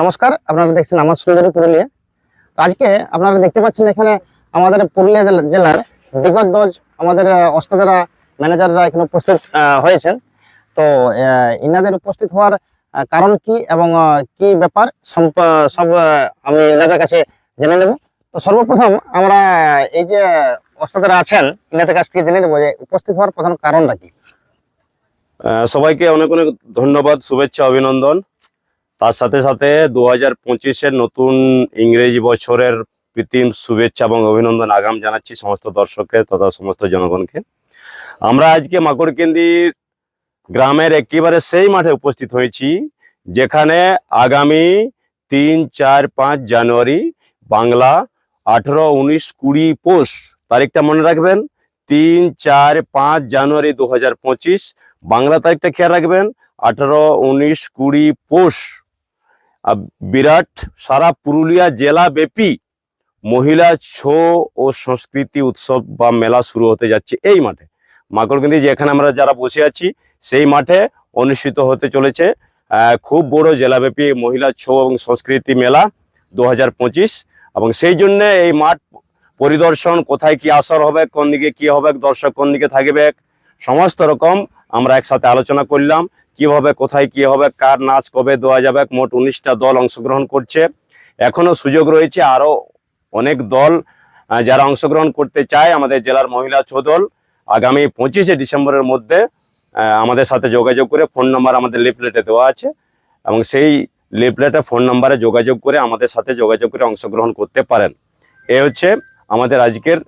নমস্কার, আপনারা দেখছেন আমার সুন্দরী পুরুলিয়া। আজকে আপনারা দেখতে পাচ্ছেন এখানে আমাদের পুরুলিয়া জেলার বিগত দজ, আমাদের অস্তাদারা ম্যানেজাররা এখানে উপস্থিত হয়েছেন। তো ইনাদের উপস্থিত হওয়ার কারণ কি এবং কি ব্যাপার সব আমি ইনাদের কাছে জেনে নেব। তো সর্বপ্রথম আমরা এই যে অস্তাদারা আছেন, ইনাদের কাছ থেকে জেনে নেব যে উপস্থিত হওয়ার প্রধান কারণটা কি। সবাইকে অনেক অনেক ধন্যবাদ, শুভেচ্ছা, অভিনন্দন। তার সাথে সাথে দু হাজার পঁচিশের নতুন ইংরেজি বছরের প্রীতিম শুভেচ্ছা এবং অভিনন্দন আগাম জানাচ্ছি সমস্ত দর্শককে তথা সমস্ত জনগণকে। আমরা আজকে মাকড়কেন্দি গ্রামের একেবারে সেই মাঠে উপস্থিত হয়েছি, যেখানে আগামী তিন, চার, পাঁচ জানুয়ারি বাংলা আঠেরো, উনিশ, কুড়ি পৌষ তারিখটা মনে রাখবেন। তিন, চার, পাঁচ জানুয়ারি দু হাজার পঁচিশ বাংলা তারিখটা খেয়াল রাখবেন। আঠারো, উনিশ, কুড়ি পৌষ বিরাট সারা পুরুলিয়া জেলা ব্যাপী মহিলা ছৌ ও সংস্কৃতি উৎসব বা মেলা শুরু হতে যাচ্ছে এই মাঠে। মাকড়কেন্দি যেখানে আমরা যারা বসে আছি, সেই মাঠে অনুষ্ঠিত হতে চলেছে খুব বড় জেলাব্যাপী মহিলা ছৌ এবং সংস্কৃতি মেলা দু হাজার পঁচিশ। এবং সেই জন্য এই মাঠ পরিদর্শন, কোথায় কি আসর হবে, কোন দিকে কি হবে, দর্শক কোন দিকে থাকবে, সমস্ত রকম আমরা একসাথে আলোচনা করলাম, কীভাবে, কোথায়, কি হবে, কার নাচ কবে দেওয়া যাবে, মোট উনিশটা দল অংশগ্রহণ করছে। এখনও সুযোগ রয়েছে আরও অনেক দল যারা অংশগ্রহণ করতে চায়, আমাদের জেলার মহিলা ছৌ দল আগামী পঁচিশে ডিসেম্বরের মধ্যে আমাদের সাথে যোগাযোগ করে ফোন নাম্বার আমাদের লিফলেটে দেওয়া আছে এবং সেই লিফলেটে ফোন নাম্বারে যোগাযোগ করে আমাদের সাথে যোগাযোগ করে অংশগ্রহণ করতে পারেন। এ হচ্ছে আমাদের আজকের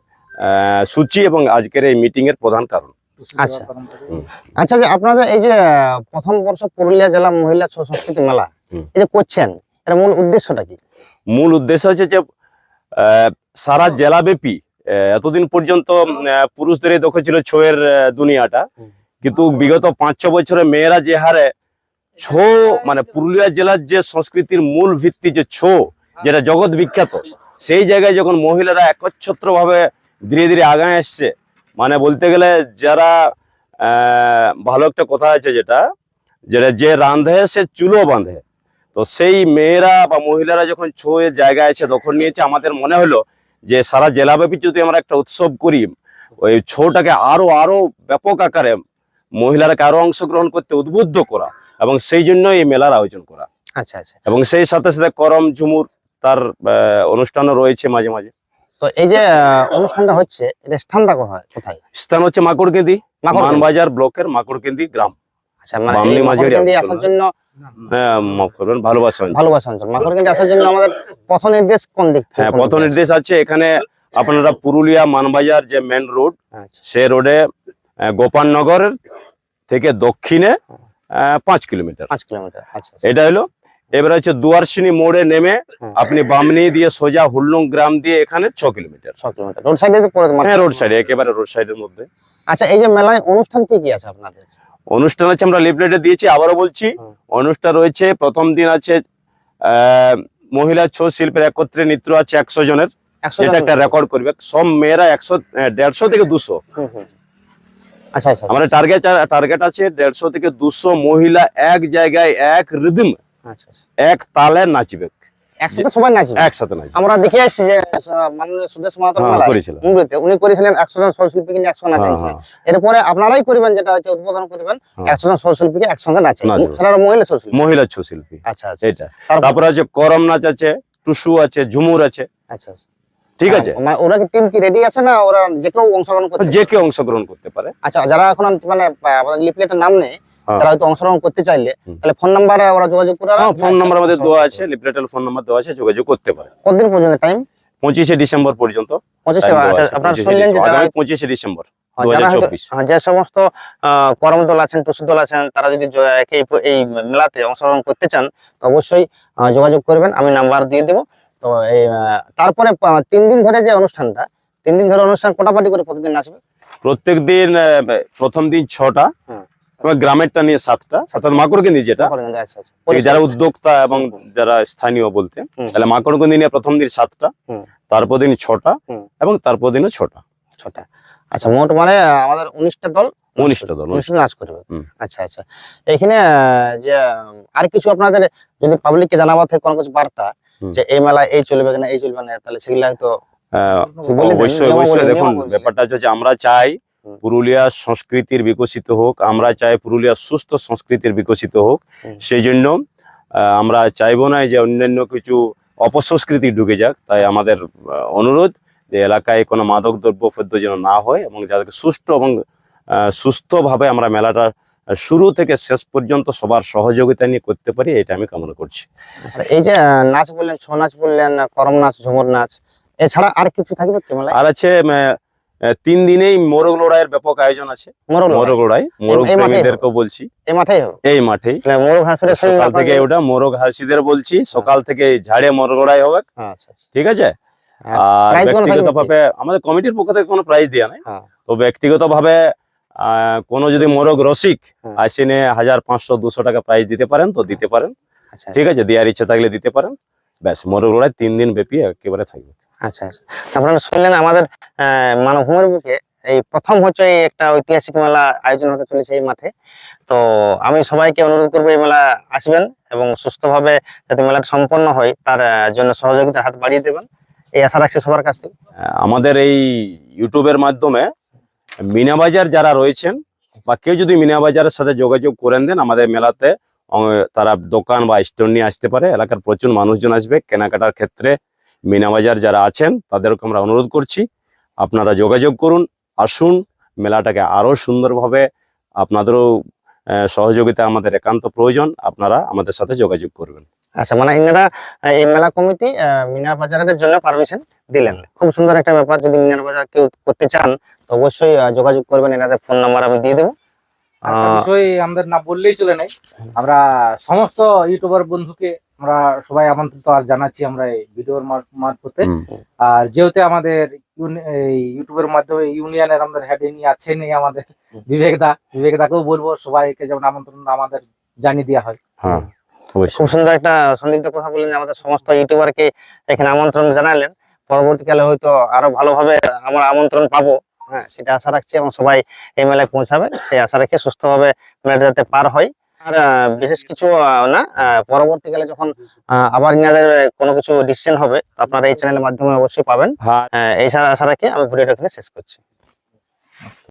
সূচি এবং আজকের এই মিটিংয়ের প্রধান কারণ। আচ্ছা। আচ্ছা যে আপনাদের এই যে প্রথম বর্ষ পুরুলিয়া জেলা মহিলা ছৌ সংস্কৃতি মেলা। এই যে করছেন এর মূল উদ্দেশ্যটা কি? মূল উদ্দেশ্য হচ্ছে যে সারা জেলাব্যাপী এতদিন পর্যন্ত পুরুষদেরই দখল ছিল ছৌয়ের দুনিয়াটা। কিন্তু বিগত পাঁচ ছ বছরে মেয়েরা যে হারে ছৌ মানে পুরুলিয়া জেলার যে সংস্কৃতির মূল ভিত্তি যে ছৌ যেটা জগৎ বিখ্যাত সেই জায়গায় যখন মহিলারা একচ্ছত্র ভাবে ধীরে ধীরে আগায় এসছে মানে বলতে গেলে যারা ভালো একটা কথা আছে যেটা যেটা যে রাঁধে সে চুলো বাঁধে। তো সেই মেয়েরা বা মহিলারা যখন ছৌয়ের জায়গায় আছে দখল নিয়েছে আমাদের মনে হলো যে সারা জেলাব্যাপী যদি আমরা একটা উৎসব করি ওই ছৌটাকে আরও আরও ব্যাপক আকারে মহিলারাকে আরও অংশগ্রহণ করতে উদ্বুদ্ধ করা এবং সেই জন্য এই মেলার আয়োজন করা। আচ্ছা আচ্ছা। এবং সেই সাথে সাথে করম ঝুমুর তার অনুষ্ঠানও রয়েছে মাঝে মাঝে। তো এই যে অনুষ্ঠানটা হচ্ছে এটা স্থানটা কোথায় কোথায়? স্থান হচ্ছে মাকড়কেন্দি। মানবাজার ব্লকের মাকড়কেন্দি গ্রাম। আচ্ছা মানে আসার জন্য হ্যাঁ মাফ ভালোবাসা ভালোবাসা অঞ্চল। মাকড়কেন্দি আসার জন্য আমাদের পথ নির্দেশ কোন দিক হ্যাঁ পথ নির্দেশ আছে এখানে আপনারা পুরুলিয়া মানবাজার যে মেন রোড আচ্ছা। সে রোডে গোপালনগরের থেকে দক্ষিণে পাঁচ কিলোমিটার। পাঁচ কিলোমিটার আচ্ছা। এটা হলো এবার হচ্ছে দুয়ারসিনী মোড়ে নেমে আপনি বামনি দিয়ে সোজা হুল্লুং গ্রাম দিয়ে এখানে ছ কিলোমিটার। রোড সাইডে হ্যাঁ রোড সাইডে একেবারে রোড সাইডের মধ্যে। আচ্ছা এই যে মেলায় অনুষ্ঠান কি কি আছে আপনাদের? অনুষ্ঠান আছে আমরা লিফলেটে দিয়েছি আবারও বলছি অনুষ্ঠান রয়েছে প্রথম দিন আছে আহ, মহিলা ছৌ শিল্পের একত্রে নৃত্য আছে একশো জনের। একটা রেকর্ড করবে। সব মেয়েরা একশো দেড়শো থেকে দুশো। হুম। আচ্ছা আচ্ছা আমাদের টার্গেট টার্গেট আছে দেড়শো থেকে দুশো মহিলা এক জায়গায় এক রিদম আচ্ছা আচ্ছা। এক তালে নাচবে। একসাথে সবাই নাচবে? একসাথে নাচবে। আমরা দেখে আসছি যে মাননীয় সুদেশ মাহাতো হ্যাঁ, করেছিলেন। উনি করেছিলেন একশো জন নিয়ে হ্যাঁ, নাচাইছিলেন হ্যাঁ। এরপরে আপনারাই করবেন যেটা হচ্ছে উদ্বোধন করবেন। একশো জন সহশিল্পীকে একসঙ্গে নাচে নাচবে। মহিলা আচ্ছা আচ্ছা এটা। তারপরে আছে করম নাচ আছে টুসু আছে ঝুমুর আছে। আচ্ছা আচ্ছা। ঠিক আছে? মানে ওরা কি টিম কি রেডি আছে না ওরা যে কেউ অংশগ্রহণ করতে যে কেউ অংশগ্রহণ করতে পারে। আচ্ছা যারা এখন মানে লিফলেটের নাম নেই। তারা হয়তো অংশগ্রহণ করতে চাইলে তাহলে ফোন নাম্বারে ওরা যোগাযোগ করে হ্যাঁ ফোন নাম্বার আমাদের দেওয়া আছে লিফলেটের ফোন নাম্বার দেওয়া আছে যোগাযোগ করতে পারে। কতদিন পর্যন্ত? টাইম পঁচিশে ডিসেম্বর পর্যন্ত। পঁচিশে আচ্ছা, আছে, আপনারা 25 শুনলেন যে ডিসেম্বর। হ্যাঁ, হ্যাঁ, যে সমস্ত আহ, করম দল আছেন টুসু দল আছেন তারা যদি এই মেলাতে অংশগ্রহণ করতে চান তো অবশ্যই যোগাযোগ করবেন আমি নাম্বার দিয়ে দেবো। তো এই তারপরে তিন দিন ধরে যে অনুষ্ঠানটা তিন দিন ধরে অনুষ্ঠান কোটাপাটি করে প্রতিদিন আসবে? প্রত্যেক দিন প্রথম দিন ছটা এবার গ্রামেরটা নিয়ে সাতটা অর্থাৎ মাকড়কেন্দি যেটা। আচ্ছা, আচ্ছা। যারা উদ্যোক্তা এবং যারা স্থানীয় বলতে। তাহলে মাকড়কেন্দি নিয়ে প্রথম দিন সাতটা তারপর দিন ছটা এবং তারপর দিনও ছটা। ছটা। আচ্ছা মোট মানে আমাদের উনিশটা দল? উনিশটা দল উনিশটা নাচ করবে। আচ্ছা আচ্ছা। এখানে যে আর কিছু আপনাদের যদি পাবলিককে জানাবার থাকে কোনো কিছু বার্তা যে এই মেলা এই চলবে কিনা এই চলবে না তাহলে সেগুলো হয়তো আহ, অবশ্যই অবশ্যই। দেখুন ব্যাপারটা হচ্ছে আমরা চাই। পুরুলিয়ার সংস্কৃতির বিকশিত হোক আমরা চাই পুরুলিয়ার সুস্থ সংস্কৃতির বিকশিত হোক। সেই জন্য আমরা চাইব না যে অন্যান্য কিছু অপসংস্কৃতি ঢুকে যাক। তাই আচ্ছা। আমাদের অনুরোধ যে এলাকায় কোনো মাদক দ্রব্য ফদ্য যেন না হয় এবং যাদেরকে সুষ্ঠু এবং সুস্থভাবে আমরা মেলাটা শুরু থেকে শেষ পর্যন্ত সবার সহযোগিতা নিয়ে করতে পারি এটা আমি কামনা করছি। আচ্ছা, এই যে নাচ বললেন ছৌ নাচ বললেন করম নাচ ঝুমুর নাচ এছাড়া আর কিছু থাকবে আর আছে তিন দিনেই মোরগ লড়াইয়ের ব্যাপক আয়োজন আছে। মোরগ লড়াই। মোরগ প্রেমীদেরকেও বলছি। এই মাঠেই এই মাঠেই। সকাল থেকে ওটা মোরগ হাসিদের বলছি সকাল থেকে ঝাড়ে মোরগ লড়াই হবে। আচ্ছা আচ্ছা। ঠিক আছে? আর ব্যক্তিগত ভাবে আমাদের কমিটির পক্ষ থেকে কোনো প্রাইজ দেওয়া নাই। হ্যাঁ। তো ব্যক্তিগত ভাবে আহ, কোনো যদি মোরগ রসিক হ্যাঁ। আসেনে হাজার পাঁচশো দুশো টাকা প্রাইজ দিতে পারেন তো দিতে পারেন। আচ্ছা। ঠিক আছে? দেওয়ার ইচ্ছা থাকলে দিতে পারেন। ব্যাস মোরগ লড়াই তিন দিন ব্যাপী একেবারে থাকবে। আচ্ছা আচ্ছা। আপনারা শুনলেন আমাদের মানভূমের বুকে এই প্রথম হচ্ছে একটা ঐতিহাসিক মেলা আয়োজন হতে চলেছে এই মাঠে। তো আমি সবাইকে অনুরোধ করব এই মেলা আসবেন এবং সুস্থভাবে যাতে মেলাটা সম্পন্ন হয়, তার জন্য সহযোগিতার হাত বাড়িয়ে দেবেন। এই আশা রাখছি সবার কাছ থেকে। আমাদের এই ইউটিউবের মাধ্যমে মিনাবাজার যারা রয়েছেন বা কেউ যদি মিনাবাজারের সাথে যোগাযোগ করেন দেন, আমাদের মেলাতে তারা দোকান বা স্টোর নিয়ে আসতে পারে। এলাকার প্রচুর মানুষজন আসবে। কেনাকাটার ক্ষেত্রে মিনাবাজার যারা আছেন, তাদেরকে আমরা অনুরোধ করছি, আপনারা যোগাযোগ করুন, আসুন, মেলাটাকে আরও সুন্দরভাবে আপনাদেরও সহযোগিতা আমাদের একান্ত প্রয়োজন, আপনারা আমাদের সাথে যোগাযোগ করবেন। আচ্ছা মানে ইনারা এই মেলা কমিটি মিনার বাজারের জন্য পারমিশন দিলেন। খুব সুন্দর একটা ব্যাপার, যদি মিনার বাজার কেউ করতে চান, তো অবশ্যই যোগাযোগ করবেন, এনাদের ফোন নাম্বার আমি দিয়ে দেবো। বিষয় আমাদের না বললেই চলে নাই। আমরা সমস্ত ইউটিউবার বন্ধুকে আমরা সবাই আমন্ত্রিত আর জানাচ্ছি আমরা এই ভিডিওর মার- মারফতে। আর যেহেতু আমাদের ইউটিউবের মাধ্যমে ইউনিয়নের আমাদের হেড ইনি আছেন আমাদের বিবেক দা বিবেক দাকেও বলব সবাইকে যেমন আমন্ত্রণ আমাদের জানিয়ে দেওয়া হয়। হ্যাঁ। খুব সুন্দর একটা সন্দিগ্ধ কথা বললেন যে আমাদের সমস্ত ইউটিউবারকে এখানে আমন্ত্রণ জানালেন। পরবর্তীকালে হয়তো আরও ভালোভাবে আমরা আমন্ত্রণ পাবো। হ্যাঁ সেটা আশা রাখছি এবং সবাই এই মেলায় পৌঁছাবে। সেই আশা রেখে সুস্থভাবে মেলাটা যাতে পার হয়। আর বিশেষ কিছু না পরবর্তীকালে যখন আবার ইনাদের কোনো কিছু ডিসিশন হবে তো আপনারা এই চ্যানেলের মাধ্যমে অবশ্যই পাবেন। এই আহ, এই আশা রাখি আমি ভিডিওটা এখানে শেষ করছি।